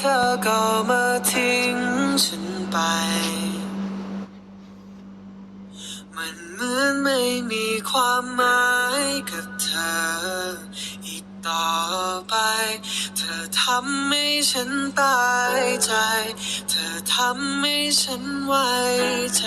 เธอก็มาทิ้งฉันไป มันเหมือนไม่มีความหมายกับเธอ อีกต่อไป เธอทำให้ฉันตายใจ เธอทำให้ฉันไว้ใจ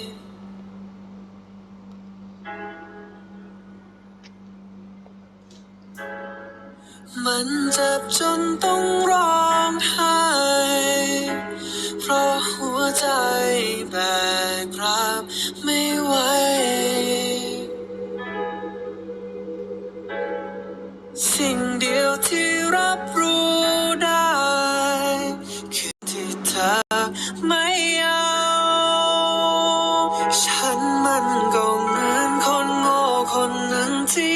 มันเจ็บจนต้องร้องไห้ เพราะหัวใจแบกรับไม่ไหว สิ่งเดียวที่รับรู้ได้ คือที่เธอไม่เอาฉันมันก็เหมือนคนโง่คนหนึ่งที่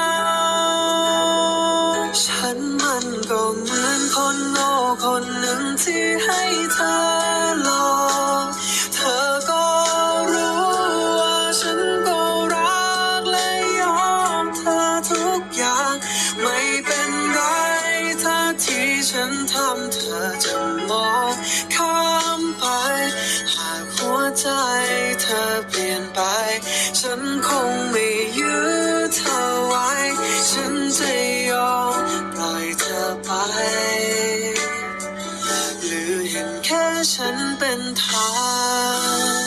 ฉั ก็เหมือนคนโง่คนหนึ่งที่ให้เธอลองเธอก็รู้ว่าฉันก็รักและยอมเธอทุกอย่าง ไม่เป็นไรถ้าที่ฉันทำเธอจะมองข้ามไป หากหัวใจเธอเปลี่ยนไป ฉัน ฉันเป็นทาง